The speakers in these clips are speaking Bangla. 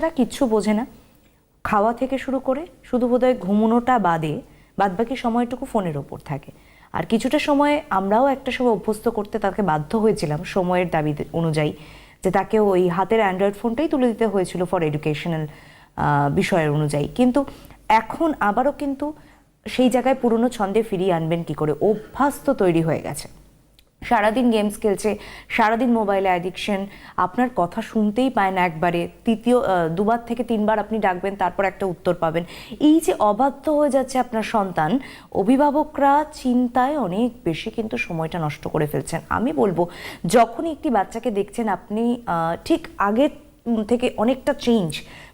তারা কিচ্ছু বোঝে না। খাওয়া থেকে শুরু করে শুধু বোধহয় ঘুমোনোটা বাদে বাদবাকি সময়টুকু ফোনের ওপর থাকে। আর কিছুটা সময় আমরাও একটা সময় অভ্যস্ত করতে তাকে বাধ্য হয়েছিলাম সময়ের দাবি অনুযায়ী যে তাকে ওই হাতের অ্যান্ড্রয়েড ফোনটাই তুলে দিতে হয়েছিল ফর এডুকেশনাল বিষয়ের অনুযায়ী। কিন্তু এখন আবারও কিন্তু সেই জায়গায় পুরনো ছন্দে ফিরিয়ে আনবেন কি করে? অভ্যাস তো তৈরি হয়ে গেছে সারাদিন গেমস খেলছে, সারাদিন মোবাইলে অ্যাডিকশন আপনার কথা শুনতেই পায় না একবারে। তৃতীয় দুবার থেকে তিনবার আপনি ডাকবেন, তারপর একটা উত্তর পাবেন। এই যে অবাধ্য হয়ে যাচ্ছে আপনার সন্তান, অভিভাবকরা চিন্তায় অনেক বেশি কিন্তু সময়টা নষ্ট করে ফেলছেন। আমি বলব, যখনই একটি বাচ্চাকে দেখছেন আপনি ঠিক আগের থেকে অনেকটা চেঞ্জ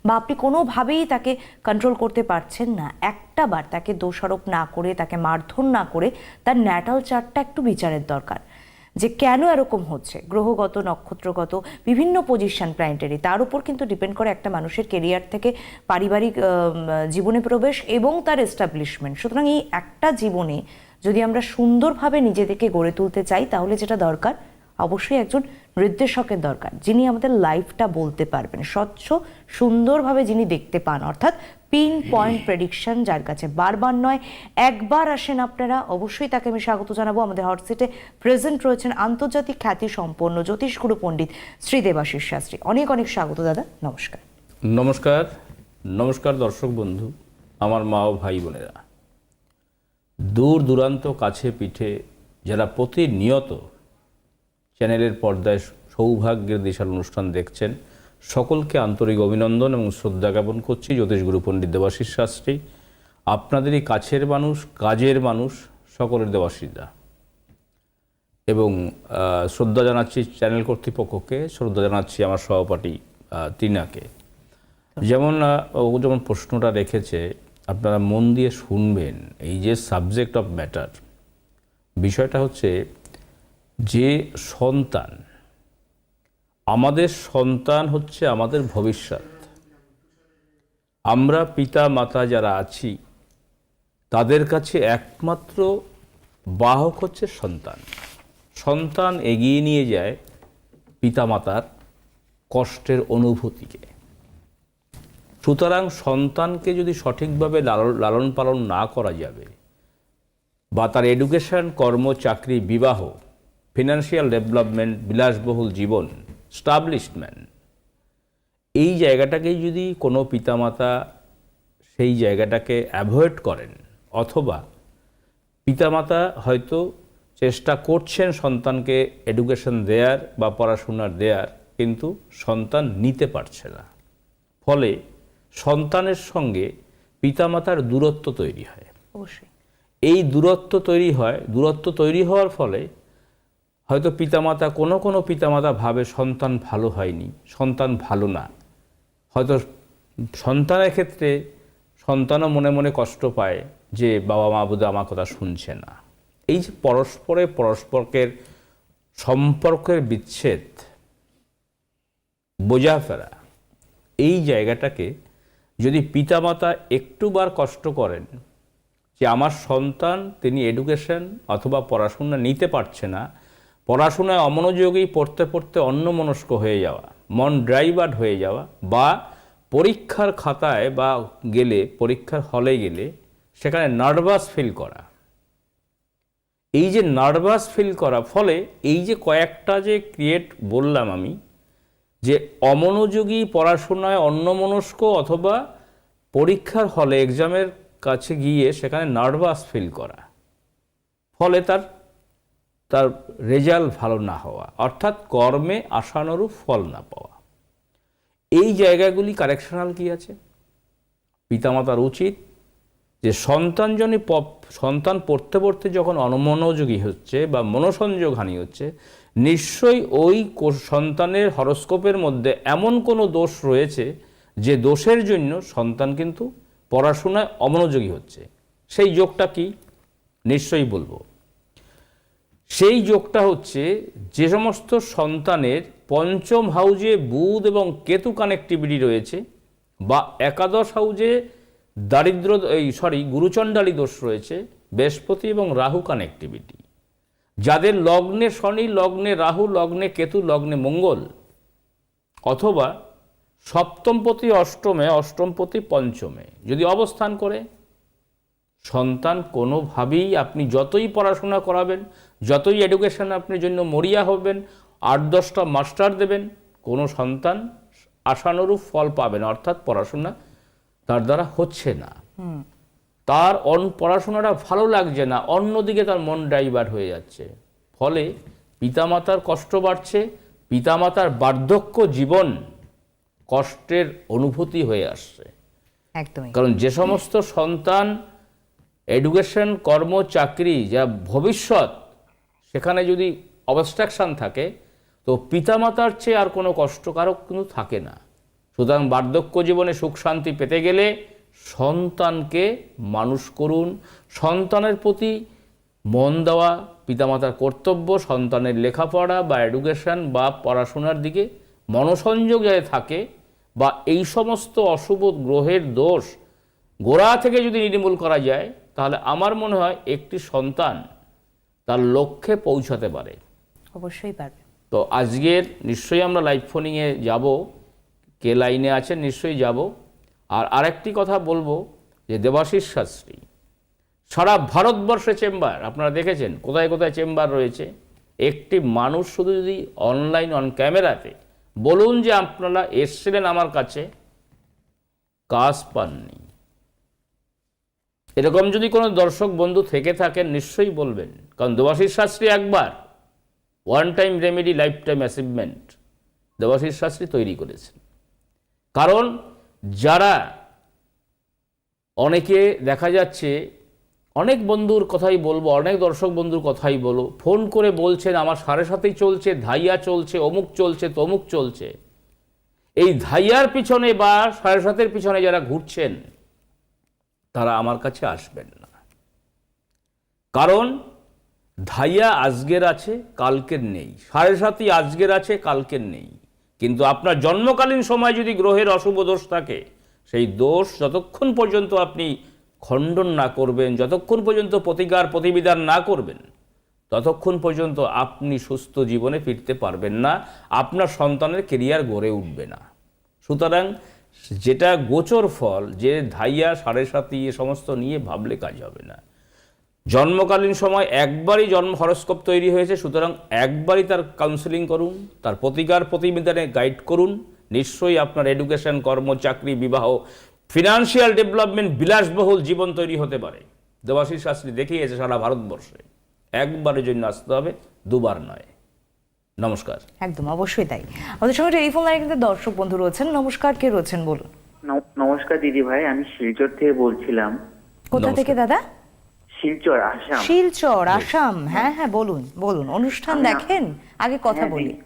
বা আপনি কোনোভাবেই তাকে কন্ট্রোল করতে পারছেন না, একটা বার তাকে দোষারোপ না করে, তাকে মারধর না করে, তার ন্যাটাল চার্টটা একটু বিচারের দরকার। যে কেন এরকম হচ্ছে? গ্রহগত, নক্ষত্রগত, বিভিন্ন পজিশন প্ল্যানেটারি তার উপর কিন্তু ডিপেন্ড করে একটা মানুষের কেরিয়ার থেকে পারিবারিক জীবনে প্রবেশ এবং তার এস্টাবলিশমেন্ট সুতরাং এই একটা জীবনে যদি আমরা সুন্দরভাবে নিজেদেরকে গড়ে তুলতে চাই, তাহলে যেটা দরকার? অবশ্যই একজন নির্দেশকের দরকার, যিনি আমাদের লাইফটা বলতে পারবেন। স্বচ্ছ, সুন্দরভাবে যিনি দেখতে পান, অর্থাৎ পিন পয়েন্ট প্রেডিকশন যার কাছে বারবার নয়, একবার আসেন আপনারা, অবশ্যই তাকে আমি স্বাগত জানাব। আমাদের হটসিটে প্রেজেন্ট রয়েছেন আন্তর্জাতিক খ্যাতি সম্পন্ন জ্যোতিষগুরু পণ্ডিত শ্রী দেবাশিস শাস্ত্রী। অনেক অনেক স্বাগত দাদা, নমস্কার। নমস্কার নমস্কার দর্শক বন্ধু, আমার মা ও ভাই বোনেরা। দূর দূরান্ত কাছে পিঠে যারা প্রতিনিয়ত চ্যানেলের পর্দায় সৌভাগ্যের দিশার অনুষ্ঠান দেখছেন সকলকে আন্তরিক অভিনন্দন এবং শ্রদ্ধা জ্ঞাপন করছি জ্যোতিষগুরু পণ্ডিত দেবাশিস শাস্ত্রী। আপনাদেরই কাছের মানুষ, কাজের মানুষ, সকলের দেবাশিসদা এবং শ্রদ্ধা জানাচ্ছি চ্যানেল কর্তৃপক্ষকে, শ্রদ্ধা জানাচ্ছি আমার সহপাঠী তিনাকে যেমন ও যেমন প্রশ্নটা রেখেছে, আপনারা মন দিয়ে শুনবেন এই যে সাবজেক্ট অফ ম্যাটার বিষয়টা হচ্ছে যে সন্তান আমাদের সন্তান হচ্ছে আমাদের ভবিষ্যৎ। আমরা পিতা মাতা যারা আছি, তাদের কাছে একমাত্র বাহক হচ্ছে সন্তান। সন্তান এগিয়ে নিয়ে যায় পিতামাতার কষ্টের অনুভূতিকে। সুতরাং সন্তানকে যদি সঠিকভাবে লালন- পালন না করা যাবে বা তার এডুকেশন কর্ম, চাকরি, বিবাহ ফিনান্সিয়াল ডেভেলপমেন্ট বিলাসবহুল জীবন স্টাবলিশমেন্ট এই জায়গাটাকেই যদি কোনো পিতামাতা সেই জায়গাটাকে অ্যাভয়েড করেন অথবা পিতামাতা হয়তো চেষ্টা করছেন সন্তানকে এডুকেশন দেয়ার বা পড়াশোনার দেয়ার কিন্তু সন্তান নিতে পারছে না। ফলে সন্তানের সঙ্গে পিতামাতার দূরত্ব তৈরি হয়। অবশ্যই। এই দূরত্ব তৈরি হয় দূরত্ব তৈরি হওয়ার ফলে হয়তো পিতামাতা, কোনো কোনো পিতামাতা ভাবে সন্তান ভালো হয়নি, সন্তান ভালো না। হয়তো সন্তানের ক্ষেত্রে সন্তানও মনে মনে কষ্ট পায় যে বাবা মা বোধহয় আমার কথা শুনছে না। এই যে পরস্পরে পরস্পরের সম্পর্কের বিচ্ছেদ বোঝা বোঝাফেরা, এই জায়গাটাকে যদি পিতামাতা একটুবার কষ্ট করেন যে আমার সন্তান, তিনি এডুকেশন অথবা পড়াশোনা নিতে পারছে না পড়াশোনায় অমনোযোগী পড়তে পড়তে অন্যমনস্ক হয়ে যাওয়া, মন ড্রাইভার্ড হয়ে যাওয়া বা পরীক্ষার খাতায় বা গেলে, পরীক্ষার হলে গেলে সেখানে নার্ভাস ফিল করা। এই যে নার্ভাস ফিল করা, ফলে এই যে কয়েকটা যে ক্রিয়েট বললাম আমি, যে অমনোযোগী পড়াশোনায় অন্যমনস্ক অথবা পরীক্ষার হলে, এক্সামের কাছে গিয়ে সেখানে নার্ভাস ফিল করা, ফলে তার তার রেজাল্ট ভালো না হওয়া, অর্থাৎ কর্মে আশানুরূপ ফল না পাওয়া। এই জায়গাগুলি কারেকশনাল কি আছে? পিতামাতার উচিত যে সন্তান জনই প- সন্তান পড়তে পড়তে যখন অনমনোযোগী হচ্ছে বা মনোসংযোগ হানি হচ্ছে, নিশ্চয়ই ওই সন্তানের হরস্কোপের মধ্যে এমন কোনো দোষ রয়েছে যে দোষের জন্য সন্তান কিন্তু পড়াশোনায় অমনোযোগী হচ্ছে। সেই যোগটা কি? নিশ্চয়ই বলব। সেই যোগটা হচ্ছে যে সমস্ত সন্তানের পঞ্চম হাউজে বুধ এবং কেতু কানেক্টিভিটি রয়েছে বা একাদশ হাউজে দারিদ্র, এই সরি গুরুচণ্ডালী দোষ রয়েছে, বৃহস্পতি এবং রাহু কানেক্টিভিটি যাদের লগ্নে শনি, লগ্নে রাহু, লগ্নে কেতু, লগ্নে মঙ্গল অথবা সপ্তমপতি অষ্টমে অষ্টমপতি পঞ্চমে যদি অবস্থান করে, সন্তান কোনোভাবেই আপনি যতই পড়াশোনা করাবেন যতই এডুকেশন আপনার জন্য মরিয়া হবেন আট দশটা মাস্টার দেবেন কোনো সন্তান আশানুরূপ ফল পাবেন অর্থাৎ পড়াশোনা তার দ্বারা হচ্ছে না। তার অন পড়াশোনাটা ভালো লাগছে না অন্যদিকে তার মন ডাইভার্ট হয়ে যাচ্ছে। ফলে পিতামাতার কষ্ট বাড়ছে পিতামাতার বার্ধক্য জীবন কষ্টের অনুভূতি হয়ে আসছে। কারণ যে সমস্ত সন্তান এডুকেশন কর্ম চাকরি যা ভবিষ্যৎ সেখানে যদি অবস্ট্রাকশান থাকে, তো পিতামাতার চেয়ে আর কোনো কষ্টকারক কিন্তু থাকে না। সুতরাং বার্ধক্য জীবনে সুখ শান্তি পেতে গেলে সন্তানকে মানুষ করুন। সন্তানের প্রতি মন দেওয়া পিতামাতার কর্তব্য, সন্তানের লেখাপড়া বা এডুকেশন বা পড়াশোনার দিকে মনোসংযোগ যাতে থাকে বা এই সমস্ত অশুভ গ্রহের দোষ গোড়া থেকে যদি নির্মূল করা যায়, তাহলে আমার মনে হয় একটি সন্তান তার লক্ষ্যে পৌঁছাতে পারে। অবশ্যই পারবে। তো আজকের নিশ্চয়ই আমরা লাইভ ফোনিংয়ে যাব কে লাইনে আছেন নিশ্চয়ই যাব। আর আরেকটি কথা বলব যে দেবাশিস শাস্ত্রী সারা ভারতবর্ষে চেম্বার আপনারা দেখেছেন কোথায় কোথায় চেম্বার রয়েছে। একটি মানুষ শুধু যদি অনলাইন অন ক্যামেরাতে বলুন যে আপনারা এসছিলেন আমার কাছে কাজ পাননি। এরকম যদি কোনো দর্শক বন্ধু থেকে থাকেন, নিশ্চয়ই বলবেন। কারণ দেবাশিস শাস্ত্রী একবার one time remedy lifetime achievement Debashis Shastri তৈরি করেছেন। কারণ যারা অনেকে দেখা যাচ্ছে, অনেক বন্ধুর কথাই বলব, অনেক দর্শক বন্ধুর কথাই বলো ফোন করে বলছেন, আমার সাড়ে সাথেই চলছে, ধাইয়া চলছে, অমুক চলছে, তমুক চলছে। এই ধাইয়ার পিছনে বা সাড়ে সাতের পিছনে যারা ঘুরছেন তারা আমার কাছে আসবেন না। কারণ ধাইয়া আজকের আছে, কালকের নেই। সাড়ে সাতই আজকের আছে, কালকের নেই। কিন্তু আপনার জন্মকালীন সময় যদি গ্রহের অশুভ দোষ থাকে, সেই দোষ যতক্ষণ পর্যন্ত আপনি খণ্ডন না করবেন, যতক্ষণ পর্যন্ত প্রতিকার, প্রতিবিধান না করবেন, ততক্ষণ পর্যন্ত আপনি সুস্থ জীবনে ফিরতে পারবেন না। আপনার সন্তানের কেরিয়ার গড়ে উঠবে না। সুতরাং যেটা গোচর ফল, যে ধাইয়া সাড়ে সাতি এ সমস্ত নিয়ে ভাবলে কাজ হবে না। জন্মকালীন সময় একবারই জন্ম হরস্কোপ তৈরি হয়েছে, সুতরাং একবারই তার কাউন্সেলিং করুন, তার প্রতিকার প্রতিবেদনে গাইড করুন। নিশ্চয়ই আপনার এডুকেশন কর্ম, চাকরি, বিবাহ ফিনান্সিয়াল ডেভেলপমেন্ট বিলাসবহুল জীবন তৈরি হতে পারে। দেবাশিস শাস্ত্রী দেখিয়েছে সারা ভারতবর্ষে, একবারের জন্য আসতে হবে, দুবার নয়। নমস্কার। একদম অবশ্যই তাই। আমাদের সঙ্গে টেলিফোন লাইনে কিন্তু দর্শক বন্ধু রয়েছেন। নমস্কার কে রয়েছেন বলুন? নমস্কার দিদি ভাই আমি শিলচর থেকে বলছিলাম। কোথা থেকে দাদা? শিলচর আসাম। শিলচর আসাম। হ্যাঁ হ্যাঁ বলুন বলুন। অনুষ্ঠান দেখেন? আগে কথা হ্যাঁ, বলি। দেখি-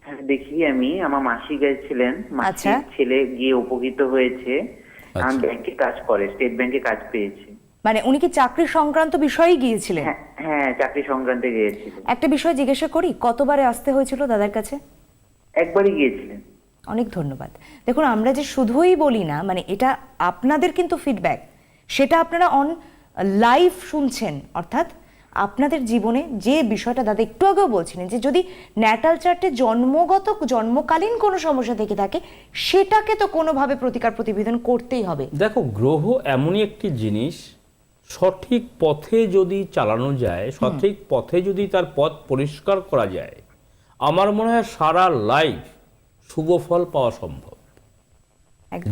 হ্যাঁ দেখি আমি। আমার মাসি গেছিলেন। আচ্ছা। মাসির ছেলে গিয়ে উপকৃত হয়েছে। আচ্ছা। আমি ব্যাংকে কাজ করে স্টেট ব্যাংকে কাজ পেয়েছে। মানে উনি কি চাকরি সংক্রান্ত বিষয়েই গিয়েছিলেন? হ্যাঁ হ্যাঁ চাকরি সংক্রান্তে গিয়েছিল একটা বিষয় জিজ্ঞাসা করি কতবারে আসতে হয়েছিল দাদার কাছে? একবারই গিয়েছিলেন। অনেক ধন্যবাদ। দেখুন আমরা যে শুধুই বলি না মানে এটা আপনাদের কিন্তু ফিডব্যাক সেটা আপনারা অন লাইভ শুনছেন অর্থাৎ আপনাদের জীবনে যে বিষয়টা দাদা একটু আগেও বলছিলেন যে যদি ন্যাটাল চার্টে জন্মগত জন্মকালীন কোনো সমস্যা থেকে থাকে সেটাকে তো কোনোভাবে প্রতিকার প্রতিবেদন করতেই হবে। দেখো গ্রহ এমনই একটি জিনিস সঠিক পথে যদি চালানো যায় সঠিক পথে যদি তার পথ পরিষ্কার করা যায় আমার মনে হয় সারা লাইফ শুভ ফল পাওয়া সম্ভব।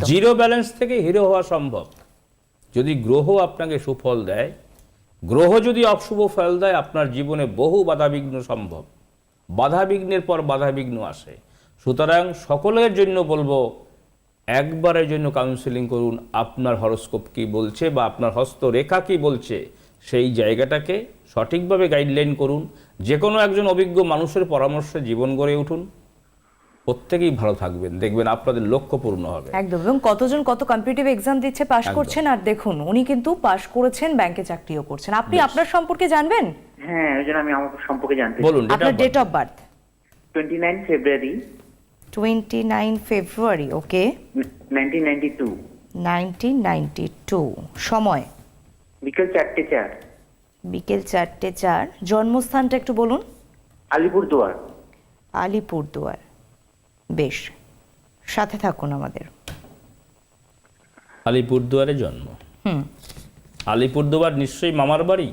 জিরো ব্যালেন্স থেকে হিরো হওয়া সম্ভব। যদি গ্রহ আপনাকে সুফল দেয় গ্রহ যদি অশুভ ফল দেয় আপনার জীবনে বহু বাধাবিঘ্ন সম্ভব। বাধাবিঘ্নের পর বাধাবিঘ্ন আসে। সুতরাং সকলের জন্য বলব একবারের জন্য কাউন্সিলিং করুন আপনার হরস্কোপ কি বলছে বা আপনার হস্তরেখা কি বলছে সেই জায়গাটাকে সঠিকভাবে গাইডলাইন করুন। যে কোনো একজন অভিজ্ঞ মানুষের পরামর্শে জীবন গড়ে উঠুন। প্রত্যেকেই ভালো থাকবেন। দেখবেন আপনাদের লক্ষ্য পূর্ণ হবে। একদম এবং কতজন কত কম্পিটিটিভ এক্সাম দিচ্ছে পাশ করছেন আর দেখুন উনি কিন্তু পাশ করেছেন ব্যাংকে চাকরিও করছেন। আপনি আপনার সম্পর্কে জানবেন? হ্যাঁ ওই জন্য আমি আমার সম্পর্কে জানতে বলুন আপনার date of birth twenty nine February twenty nine February okay nineteen ninety two nineteen ninety two সময়। বিকেল চারটে চার। বিকেল চারটে চার জন্মস্থানটা একটু বলুন। আলিপুরদুয়ার। আলিপুরদুয়ার বেশ। সাথে থাকুন আমাদের। আলিপুরদুয়ারে জন্ম। হুম। আলিপুরদুয়ার নিশ্চয়ই মামার বাড়ি?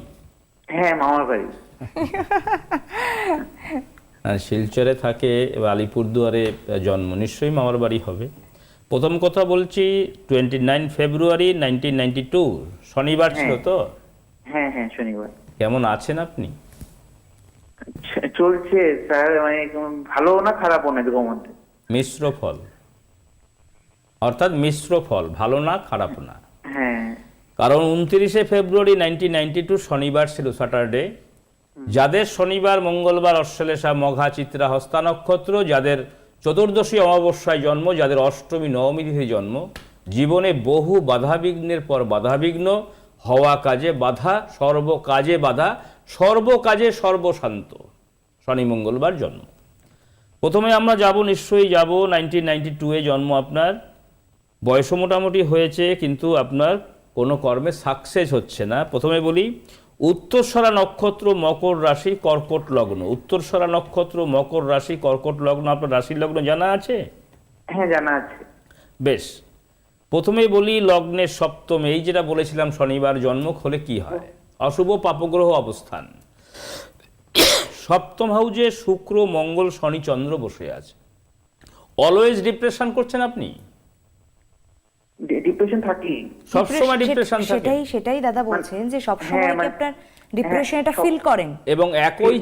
হ্যাঁ মামার বাড়ি। শিলচরে থাকে আলিপুরদুয়ারে জন্ম। নিশ্চয়ই মামার বাড়ি হবে। প্রথম কথা বলছি twenty nine February nineteen ninety two শনিবার ছিল তো? হ্যাঁ হ্যাঁ শনিবার। কেমন আছেন আপনি? চলছে স্যার মানে ভালো না খারাপও না এরকম মধ্যে? মিশ্র ফল। অর্থাৎ মিশ্র ফল ভালো না খারাপ না। হ্যাঁ। কারণ উনত্রিশে ফেব্রুয়ারি নাইনটিন নাইনটি টু শনিবার ছিল স্যাটারডে যাদের শনিবার, মঙ্গলবার অশ্লেষা মঘা, চিত্রা হস্তা নক্ষত্র যাদের চতুর্দশী অমাবস্যায় জন্ম, যাদের অষ্টমী, নবমী তিথি জন্ম, জীবনে বহু বাধাবিঘ্নের পর বাধাবিঘ্ন, হওয়া কাজে বাধা, সর্ব কাজে বাধা, সর্ব কাজে সর্বশান্ত, শনি, মঙ্গলবার জন্ম। প্রথমে আমরা যাব, নিশ্চয়ই যাব নাইনটিন নাইনটি টুয়ে জন্ম আপনার। বয়সও মোটামুটি হয়েছে, কিন্তু আপনার কোনো কর্মে সাকসেস হচ্ছে না। প্রথমে বলি উত্তরসরা নক্ষত্র মকর রাশি কর্কট লগ্ন। উত্তরসরা নক্ষত্র মকর রাশি কর্কট লগ্ন আপনার রাশির লগ্ন জানা আছে? হ্যাঁ জানা আছে। বেশ। প্রথমে বলি লগ্নের সপ্তমে এই যেটা বলেছিলাম শনিবার জন্ম হলে কি হয়? অশুভ পাপগ্রহ অবস্থান। সপ্তম হাউজে শুক্র মঙ্গল শনি চন্দ্র বসে আছে। অলওয়েজ ডিপ্রেশন করছেন আপনি? ডিপ্রেশন থাকি সবসময় Depression- ডিপ্রেশন থাকে। সেটাই সেটাই দাদা বলছেন যে সবসময় হ্যাঁ, কি মানে- আপনার ডিপ্রেশন এটা ফিল করেন? এবং একই।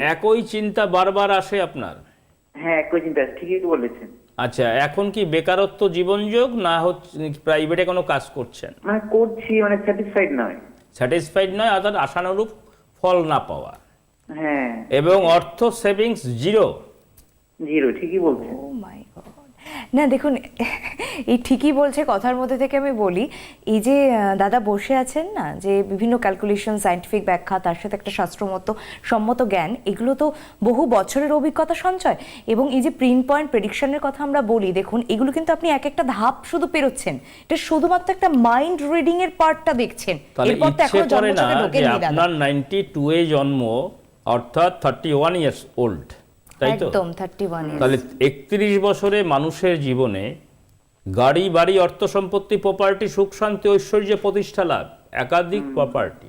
একই চিন্তা বারবার আসে আপনার? হ্যাঁ একই চিন্তা ঠিকই তো বলেছেন। আচ্ছা এখন কি বেকারত্ব জীবনযোগ না হচ্ছে প্রাইভেটে কোনো কাজ করছেন? মানে করছি মানে স্যাটিসফাইড নয়। স্যাটিসফাইড নয় অর্থাৎ আশানুরূপ ফল না পাওয়া। হ্যাঁ। এবং অর্থ সেভিংস জিরো জিরো ঠিকই বলছেন। ও মাই গড না দেখুন এই ঠিকই বলছে কথার মধ্যে থেকে আমি বলি এই যে দাদা বসে আছেন না যে বিভিন্ন ক্যালকুলেশন সায়েন্টিফিক ব্যাখ্যা তার সাথে একটা শাস্ত্রমত সম্মত জ্ঞান এগুলো তো বহু বছরের অভিজ্ঞতা সঞ্চয়। এবং এই যে প্রিন্ট পয়েন্ট প্রেডিকশনের কথা আমরা বলি দেখুন এগুলো কিন্তু আপনি এক একটা ধাপ শুধু পেরোচ্ছেন। এটা শুধুমাত্র একটা মাইন্ড রিডিং এর পার্টটা দেখছেন। এরপর তো এখনও যে আপনার নাইনটি টু এ জন্ম অর্থাৎ থার্টি ওয়ান ইয়ার্স ওল্ড তাই তো? একদম তাহলে একত্রিশ বছরে মানুষের জীবনে গাড়ি বাড়ি অর্থ সম্পত্তি প্রপার্টি সুখ শান্তি ঐশ্বর্য প্রতিষ্ঠা লাভ একাধিক প্রপার্টি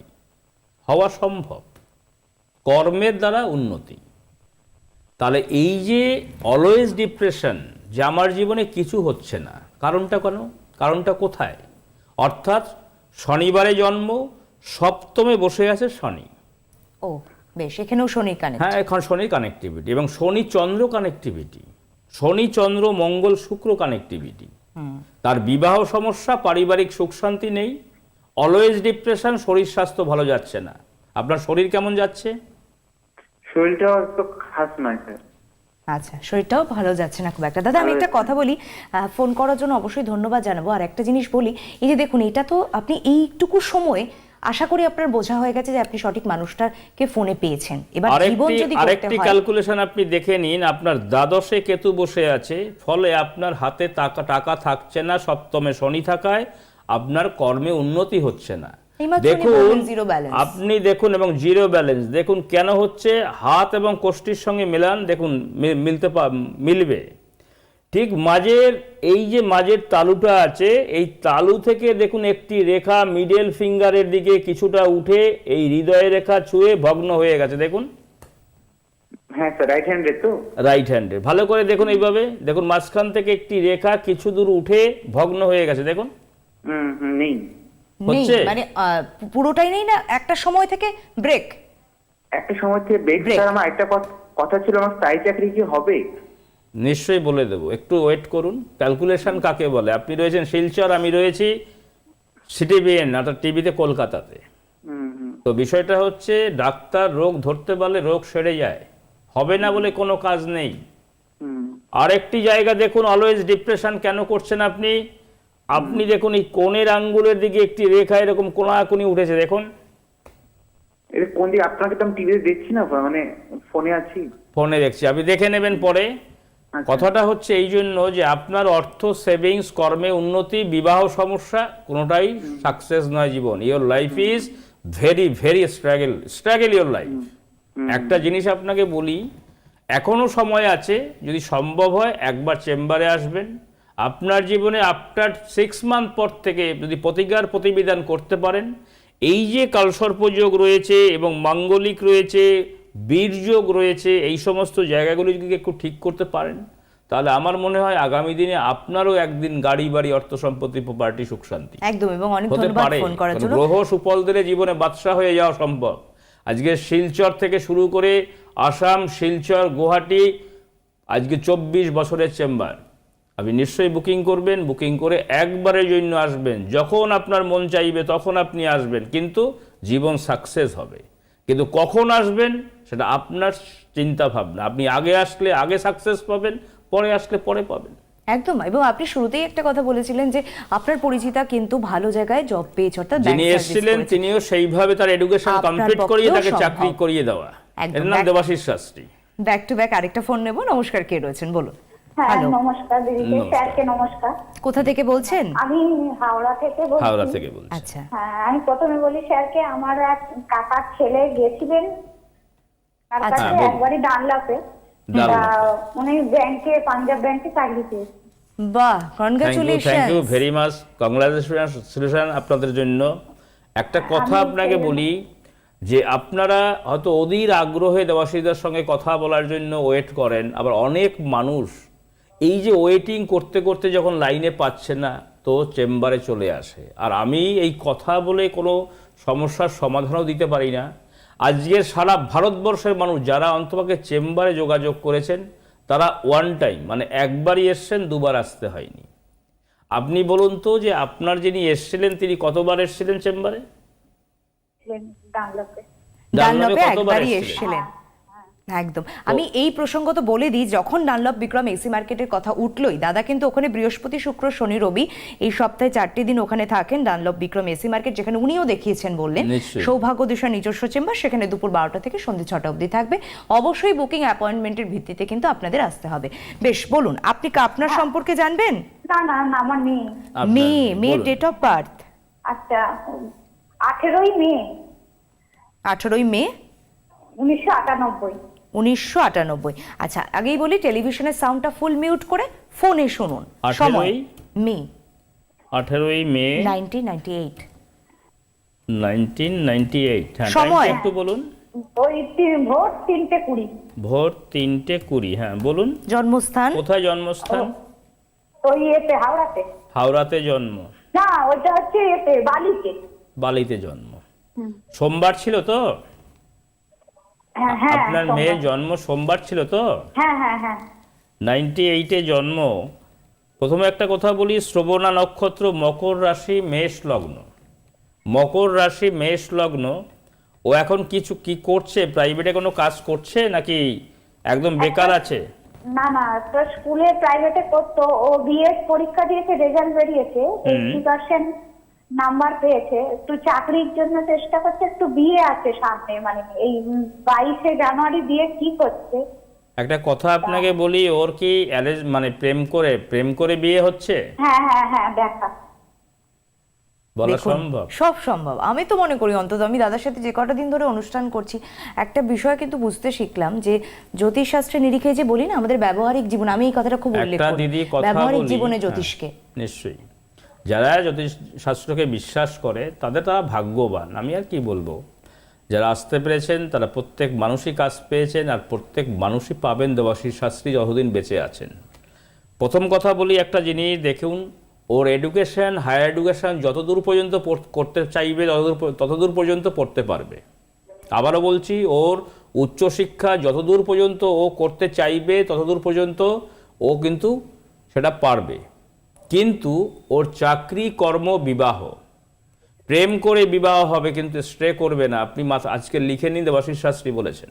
হওয়া সম্ভব। কর্মের দ্বারা উন্নতি। তাহলে এই যে অলওয়েজ ডিপ্রেশন যে আমার জীবনে কিছু হচ্ছে না কারণটা কেন? কারণটা কোথায়? অর্থাৎ শনিবারে জন্ম সপ্তমে বসে আছে শনি। ও। বেশ এখানেও শনি কানে হ্যাঁ এখন শনি কানেক্টিভিটি এবং শনি চন্দ্র কানেক্টিভিটি শনি চন্দ্র মঙ্গল শুক্র কানেক্টিভিটি তার বিবাহ সমস্যা পারিবারিক সুখ শান্তি নেই অলওয়েজ ডিপ্রেশন শরীর স্বাস্থ্য ভালো যাচ্ছে না। আপনার শরীর কেমন যাচ্ছে? শরীরটা তো খাস নয় স্যার। আচ্ছা শরীরটাও ভালো যাচ্ছে না খুব একটা। দাদা আমি একটা কথা বলি আহ, ফোন করার জন্য অবশ্যই ধন্যবাদ জানাব। আর একটা জিনিস বলি এই যে দেখুন এটা তো আপনি এইটুকু সময় আশা করি আপনার বোঝা হয়ে গেছে যে আপনি সঠিক মানুষটাকে ফোনে পেয়েছেন। এবার জীবন যদি আরেকটি ক্যালকুলেশন আপনি দেখে নিন আপনার দ্বাদশে কেতু বসে আছে ফলে আপনার হাতে টাকা টাকা থাকছে না সপ্তমে শনি থাকায় আপনার কর্মে উন্নতি হচ্ছে না। দেখুন আপনি দেখুন এবং জিরো ব্যালেন্স দেখুন কেন হচ্ছে হাত এবং কোষ্ঠীর সঙ্গে মেলান দেখুন মিলতে মিলবে। ঠিক মাঝের এই যে মাঝের তালুটা আছে এই তালু থেকে দেখুন একটি রেখা মিডল ফিঙ্গারের দিকে কিছুটা উঠে এই হৃদয় রেখা ছুঁয়ে ভগ্ন হয়ে গেছে দেখুন। হ্যাঁ স্যার রাইট হ্যান্ডে তো। রাইট হ্যান্ডে ভালো করে দেখুন এইভাবে। দেখুন মাঝখান থেকে একটি রেখা কিছু দূর উঠে ভগ্ন হয়ে গেছে দেখুন। হুম হুম নেই। হচ্ছে? মানে পুরোটাই নেই না? একটা সময় থেকে ব্রেক একটা সময় থেকে Break. স্যার আমার একটা কথা- কথা ছিল আমার স্থায়ী চাকরি কি হবে? নিশ্চয়ই বলে দেবো। একটু ওয়েট করুন। ক্যালকুলেশন কাকে বলে? আপনি রয়েছেন শিলচর আমি রয়েছি সিটিবিএন অর্থাৎ টিভিতে কলকাতাতে। তো বিষয়টা হচ্ছে ডাক্তার রোগ ধরতে পারলে রোগ সেরে যায়। হবে না বলে কোনো কাজ নেই। আরেকটি জায়গা দেখুন অলওয়েজ ডিপ্রেশন কেন করছেন আপনি? আপনি দেখুন এই কোণের আঙ্গুলের দিকে একটি রেখা এরকম কোনাকুনি উঠেছে দেখুন। কোন দিকে? আপনাকে তো আমি টিভিতে দেখছি না মানে ফোনে আছি। ফোনে দেখছি। আপনি দেখে নেবেন পরে। কথাটা হচ্ছে এই জন্য যে আপনার অর্থ সেভিংস কর্মে উন্নতি বিবাহ সমস্যা কোনোটাই সাকসেস নয় জীবন। Your life is very very struggle struggle your life একটা জিনিস আপনাকে বলি এখনও সময় আছে যদি সম্ভব হয় একবার চেম্বারে আসবেন। আপনার জীবনে আফটার সিক্স মান্থ পর থেকে যদি প্রতিকার প্রতিবিধান করতে পারেন এই যে কালসর্পযোগ রয়েছে এবং মাঙ্গলিক রয়েছে বীরযোগ রয়েছে এই সমস্ত জায়গাগুলি যদি একটু ঠিক করতে পারেন তাহলে আমার মনে হয় আগামী দিনে আপনারও একদিন গাড়ি বাড়ি অর্থ সম্পত্তি প্রপার্টি সুখ শান্তি। একদম এবং অনেক ধন্যবাদ ফোন করার জন্য। গ্রহ সুফল দিলে জীবনে বাদশাহ হয়ে যাওয়া সম্ভব। আজকে শিলচর থেকে শুরু করে আসাম শিলচর গুয়াহাটি আজকে চব্বিশ বছরের চেম্বার। আপনি নিশ্চয়ই বুকিং করবেন বুকিং করে একবারের জন্য আসবেন। যখন আপনার মন চাইবে তখন আপনি আসবেন। কিন্তু জীবন সাকসেস হবে। কিন্তু কখন আসবেন সেটা আপনার চিন্তা ভাবনা আপনি আগে আসলে আগে সাকসেস পাবেন পরে আসলে পরে পাবেন। একদম এবং আপনি শুরুতেই একটা কথা বলেছিলেন যে আপনার পরিচিতা কিন্তু ভালো জায়গায় জব পেয়েছে অর্থাৎ যিনি এসেছিলেন। তিনিও সেইভাবে তার এডুকেশন কমপ্লিট করিয়ে তাকে চাকরি করিয়ে দেওয়া। একদম, এর নাম Debashis Shastri. Back to back আরেকটা ফোন নেব। নমস্কার কে রয়েছেন? বলুন। হ্যাঁ হ্যালো নমস্কার দিদিকে স্যারকে নমস্কার? কোথা থেকে বলছেন? আমি হাওড়া থেকে বলছি। হাওড়া থেকে বলছি। আচ্ছা। হ্যাঁ আমি প্রথমে বলি স্যারকে আমার এক কাকার ছেলে গেছিলেন। তার আচ্ছা। কাছে হ্যাঁ, একবারই ডানলাপে। উনি ব্যাংকে পাঞ্জাব ব্যাংকে চাকরি পেয়েছেন। বাহ thank you very much congratulation আপনাদের জন্য। একটা কথা আপনাকে বলি যে আপনারা হয়তো অধীর আগ্রহে দেবাশীদের সঙ্গে কথা বলার জন্য ওয়েট করেন আবার অনেক মানুষ এই যে ওয়েটিং করতে করতে যখন লাইনে পাচ্ছে না তো চেম্বারে চলে আসে। আর আমি এই কথা বলে কোনো সমস্যার সমাধানও দিতে পারি না। আজকের সারা ভারতবর্ষের মানুষ যারা অন্তপক্ষে চেম্বারে যোগাযোগ করেছেন তারা ওয়ান টাইম মানে একবারই এসছেন দুবার আসতে হয়নি। আপনি বলুন তো যে আপনার যিনি এসেছিলেন তিনি কতবার এসেছিলেন চেম্বারে? ডানলাপে। ডানলপে কতবার একবারই এসেছিলেন? একদম। আমি এই প্রসঙ্গ তো বলে দিই যখন ডানলপ বিক্রম এসি মার্কেটের কথা উঠলোই দাদা কিন্তু ওখানে বৃহস্পতি শুক্র শনি রবি এই সপ্তাহে চারটি দিন ওখানে থাকেন ডানলপ বিক্রম এসি মার্কেট যেখানে উনিও দেখিয়েছেন বললেন। সৌভাগ্য দিশার নিজস্ব চেম্বার সেখানে দুপুর বারোটা থেকে সন্ধ্যে ছটা অবধি থাকবে। অবশ্যই বুকিং অ্যাপয়েন্টমেন্টের ভিত্তিতে কিন্তু আপনাদের আসতে হবে। বেশ বলুন আপনি কি আপনার সম্পর্কে জানবেন? না না না আমার নেই আপনার মেয়ে মেয়ের ডেট অফ বার্থ আচ্ছা আঠেরোই মে। আঠারোই মে? উনিশশো আটানব্বই। উনিশশো আটানব্বই। আচ্ছা আগেই বলি টেলিভিশনের সাউন্ডটা ফুল মিউট করে ফোনে শুনুন। সময় মে। আঠেরোই May. Nineteen ninety eight nineteen ninety eight হ্যাঁ সময়? একটু বলুন। ভোর তিনটে কুড়ি। ভোর তিনটে কুড়ি হ্যাঁ বলুন। জন্মস্থান? কোথায় জন্মস্থান? ওই এতে হাওড়াতে। হাওড়াতে জন্ম। না ওইটা হচ্ছে এতে বালিতে। বালিতে জন্ম। সোমবার ছিল তো? আপনার মেয়ের জন্ম সোমবার ছিল তো? হ্যাঁ হ্যাঁ হ্যাঁ। নাইনটি এইটে জন্ম। প্রথমে একটা কথা বলি শ্রবণা নক্ষত্র মকর রাশি মেষ লগ্ন। মকর রাশি মেষ লগ্ন। ও এখন কিছু কি করছে? প্রাইভেটে কোনো কাজ করছে নাকি একদম বেকার আছে? না না তো স্কুলে প্রাইভেটে করতো। ও বিএড পরীক্ষা দিয়েছে রেজাল্ট বেরিয়েছে। এইটি পার্সেন্ট নাম্বার পেয়েছে একটু চাকরির জন্য চেষ্টা করছে একটু বিয়ে আছে সামনে মানে এই বাইশে জানুয়ারি বিয়ে কি করছে একটা কথা আপনাকে বলি ওর কি মানে প্রেম করে প্রেম করে বিয়ে হচ্ছে? হ্যাঁ হ্যাঁ হ্যাঁ দেখা। বলা সম্ভব? সব সম্ভব। আমি তো মনে করি অন্তত আমি দাদার সাথে যে কটা দিন ধরে অনুষ্ঠান করছি একটা বিষয় কিন্তু বুঝতে শিখলাম যে জ্যোতিষশাস্ত্রের নিরিখে যে বলি না আমাদের ব্যবহারিক জীবন আমি এই কথাটা খুব উল্লেখ করি। ব্যবহারিক জীবনে হ্যাঁ, জ্যোতিষকে নিশ্চয়ই। যারা জ্যোতিষ শাস্ত্রকে বিশ্বাস করে, তাদের তারা ভাগ্যবান। আমি আর কি বলব? যারা আসতে পেরেছেন, তারা প্রত্যেক মানুষই কাজ পেয়েছেন আর প্রত্যেক মানুষই পাবেন দেবাশীষ শাস্ত্রী যতদিন বেঁচে আছেন। প্রথম কথা বলি একটা জিনিস, দেখুন, ওর এডুকেশন হায়ার এডুকেশন যতদূর পর্যন্ত করতে চাইবে ততদূর ততদূর পর্যন্ত পড়তে পারবে। আবারও বলছি, ওর উচ্চশিক্ষা যতদূর পর্যন্ত ও করতে চাইবে, ততদূর পর্যন্ত ও কিন্তু সেটা পারবে। কিন্তু ওর চাকরি কর্ম বিবাহ। প্রেম করে বিবাহ হবে কিন্তু স্ট্রে করবে না। আপনি আজকে লিখে নিন দেবাশিস শাস্ত্রী বলেছেন।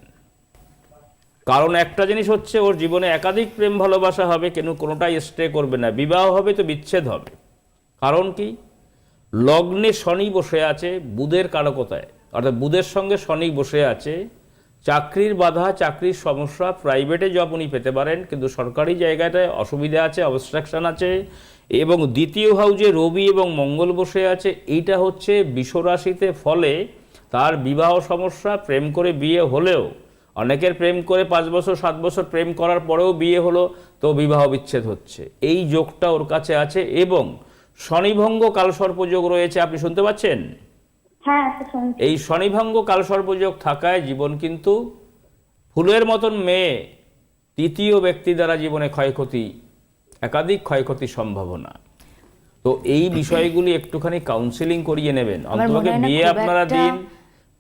কারণ একটা জিনিস হচ্ছে, ওর জীবনে একাধিক প্রেম ভালোবাসা হবে, কিন্তু কোনোটাই স্টে করবে না। বিবাহ হবে তো বিচ্ছেদ হবে। কারণ কি? লগ্নে শনি বসে আছে, বুধের কারকতায়। অর্থাৎ বুধের সঙ্গে শনি বসে আছে চাকরির বাধা, চাকরির সমস্যা প্রাইভেটে জব উনি পেতে পারেন, কিন্তু সরকারি জায়গাটায় অসুবিধা আছে অবস্ট্রাকশন আছে, এবং দ্বিতীয় হাউজে রবি এবং মঙ্গল বসে আছে, এইটা হচ্ছে বিশ্বরাশিতে ফলে তার বিবাহ সমস্যা, প্রেম করে বিয়ে হলেও, অনেকের প্রেম করে পাঁচ বছর, সাত বছর প্রেম করার পরেও বিয়ে হলো, তো বিবাহ বিচ্ছেদ হচ্ছে। এই যোগটা ওর কাছে আছে, এবং শনিভঙ্গ কালসর্পযোগ রয়েছে, আপনি শুনতে পাচ্ছেন? এই শনিভঙ্গ কালসর্পযোগ থাকায় জীবন কিন্তু ফুলের মতন মেয়ে তৃতীয় ব্যক্তি দ্বারা জীবনে ক্ষয়ক্ষতি একাধিক ক্ষয়ক্ষতির সম্ভাবনা। তো এই বিষয়গুলি একটুখানি কাউন্সিলিং করিয়ে নেবেন। হয় না বিয়ে আপনারা দিন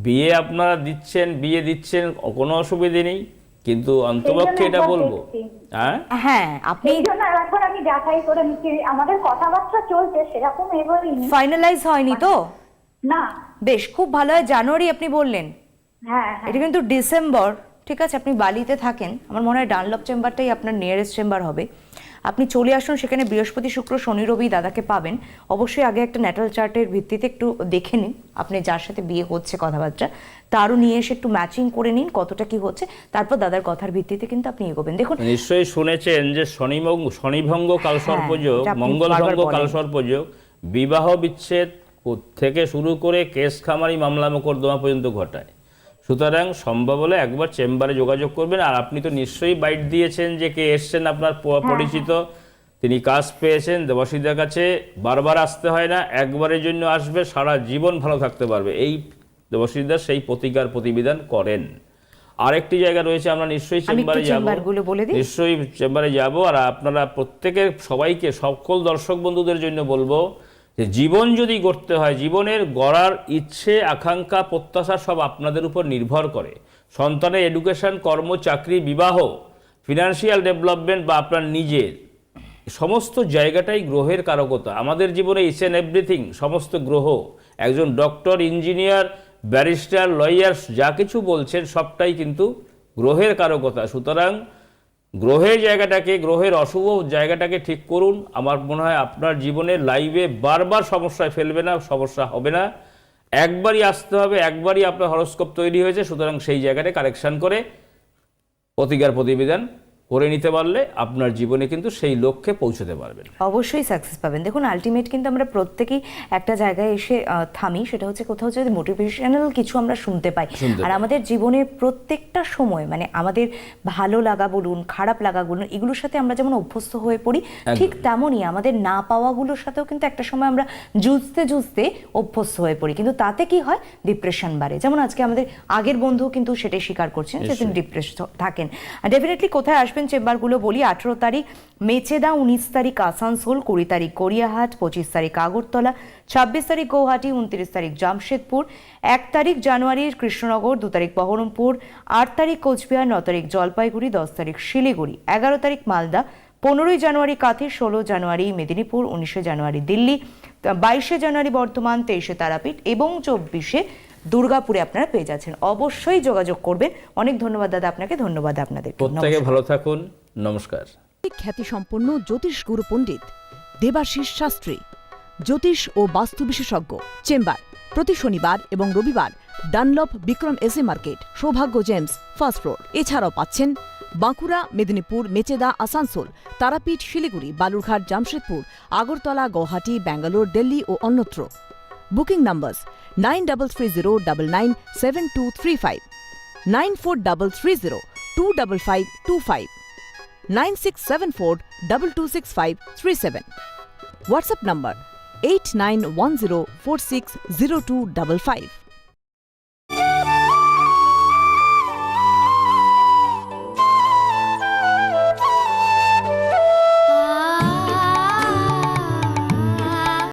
বিয়ে আপনারা দিচ্ছেন বিয়ে দিচ্ছেন কোনো অসুবিধে নেই। কিন্তু অন্তপক্ষে এটা বলব। হ্যাঁ? হ্যাঁ আপনি জন্য আমি যাচাই করে নিচ্ছি। আমাদের কথাবার্তা চলছে সেরকম ফাইনালাইজ হয়নি তো? না। বেশ খুব ভালো হয় জানুয়ারি আপনি বললেন। হ্যাঁ হ্যাঁ। এটা কিন্তু ডিসেম্বর ঠিক আছে? আপনি বালিতে থাকেন। আমার মনে হয় ডানলপ চেম্বারটাই আপনার নিয়ারেস্ট চেম্বার হবে। আপনি চলে আসুন সেখানে বৃহস্পতি শুক্র শনি রবি দাদাকে পাবেন। অবশ্যই আগে একটা ন্যাটাল চার্টের ভিত্তিতে একটু দেখে নিন আপনি যার সাথে বিয়ে হচ্ছে কথাবার্তা। তারও নিয়ে এসে একটু ম্যাচিং করে নিন কতটা কি হচ্ছে। তারপর দাদার কথার ভিত্তিতে কিন্তু আপনি এগোবেন। দেখুন নিশ্চয়ই শুনেছেন যে শনিভঙ্গ শনিভঙ্গ কালসর্পযোগ আপনি মঙ্গলভঙ্গ। কালসর্পযোগ বিবাহ বিচ্ছেদ থেকে শুরু করে কেস খামারি মামলা মোকদ্দমা পর্যন্ত ঘটায়। সুতরাং সম্ভব হলে একবার চেম্বারে যোগাযোগ করবেন আর আপনি তো নিশ্চয়ই বাইট দিয়েছেন যে কে এসছেন আপনার পরিচিত। তিনি কাজ পেয়েছেন দেবাসীদের কাছে বারবার আসতে হয় না একবারের জন্য আসবে সারা জীবন ভালো থাকতে পারবে। এই দেবাসীদার সেই প্রতিকার প্রতিবিধান করেন। আরেকটি জায়গা রয়েছে আমরা নিশ্চয়ই চেম্বারে যাব। নিশ্চয়ই চেম্বারে যাব আর আপনারা প্রত্যেকের সবাইকে সকল দর্শক বন্ধুদের জন্য বলব যে জীবন যদি গড়তে হয়, জীবনের গড়ার ইচ্ছে, আকাঙ্ক্ষা, প্রত্যাশা সব আপনাদের উপর নির্ভর করে। সন্তানের এডুকেশন কর্ম, চাকরি, বিবাহ ফিনান্সিয়াল ডেভেলপমেন্ট বা আপনার নিজের সমস্ত জায়গাটাই গ্রহের কারকতা। আমাদের জীবনে ইচ অ্যান্ড এভরিথিং সমস্ত গ্রহ, একজন ডক্টর ইঞ্জিনিয়ার ব্যারিস্টার লয়ার্স যা কিছু বলছেন সবটাই কিন্তু গ্রহের কারকতা। সুতরাং গ্রহের জায়গাটাকে, গ্রহের অশুভ জায়গাটাকে ঠিক করুন। আমার মনে হয় আপনার জীবনে লাইভে বারবার সমস্যায় ফেলবে না, সমস্যা হবে না। একবারই আসতে হবে, একবারই আপনার হরস্কোপ তৈরি হয়েছে, সুতরাং সেই জায়গাটা কারেকশান করে প্রতিকার প্রতিবেদন করে নিতে পারলে আপনার জীবনে কিন্তু সেই লক্ষ্যে পৌঁছতে পারবেন। অবশ্যই সাকসেস পাবেন। দেখুন আলটিমেট কিন্তু আমরা প্রত্যেকেই একটা জায়গায় এসে থামি সেটা হচ্ছে কোথাও যদি মোটিভেশনাল কিছু আমরা শুনতে পাই। আর আমাদের জীবনের প্রত্যেকটা সময় মানে আমাদের ভালো লাগা বলুন খারাপ লাগা বলুন এগুলোর সাথে আমরা যেমন অভ্যস্ত হয়ে পড়ি ঠিক তেমনই আমাদের না পাওয়াগুলোর সাথেও কিন্তু একটা সময় আমরা জুঝতে জুঝতে অভ্যস্ত হয়ে পড়ি। কিন্তু তাতে কি হয়? ডিপ্রেশন বাড়ে। যেমন আজকে আমাদের আগের বন্ধু কিন্তু সেটাই স্বীকার করছেন যে তিনি ডিপ্রেশন থাকেন। ডেফিনেটলি কোথায় আসবেন চেম্বারগুলো বলি, আঠেরো তারিখ মেচেদা, উনিশ তারিখ আসানসোল, কুড়ি তারিখ গড়িয়াহাট, পঁচিশ তারিখ আগরতলা, ছাব্বিশ তারিখ গৌহাটি, উনত্রিশ তারিখ জামশেদপুর, এক তারিখ জানুয়ারির কৃষ্ণনগর, দু তারিখ বহরমপুর, আট তারিখ কোচবিহার, ন তারিখ জলপাইগুড়ি, দশ তারিখ শিলিগুড়ি, এগারো তারিখ মালদা, পনেরোই জানুয়ারি কাথি, ষোলো জানুয়ারি মেদিনীপুর, উনিশে জানুয়ারি দিল্লি, বাইশে জানুয়ারি বর্ধমান, তেইশে তারাপীঠ এবং চব্বিশে দুর্গাপুরে আপনারা পেয়ে যাচ্ছেন। অবশ্যই যোগাযোগ করবেন। অনেক ধন্যবাদ দাদা আপনাকে ধন্যবাদ আপনাদের প্রত্যেকে ভালো থাকুন নমস্কার। খ্যাতিসম্পন্ন জ্যোতিষ গুরু পণ্ডিত দেবাশিস শাস্ত্রী জ্যোতিষ ও বাস্তু বিশেষজ্ঞ চেম্বার প্রতি শনিবার এবং রবিবার Dunlop Vikram SA market Soubhagya gems first floor. এছাড়াও পাচ্ছেন বাঁকুড়া মেদিনীপুর মেচেদা আসানসোল তারাপীঠ শিলিগুড়ি বালুরঘাট জামশেদপুর আগরতলা গৌহাটি ব্যাঙ্গালোর দিল্লি ও অন্যত্র। Booking number nine double three zero double nine seven two three five nine four double three zero two double five two five nine six seven four double two six five three seven. WhatsApp number eight nine one zero four six zero two double five.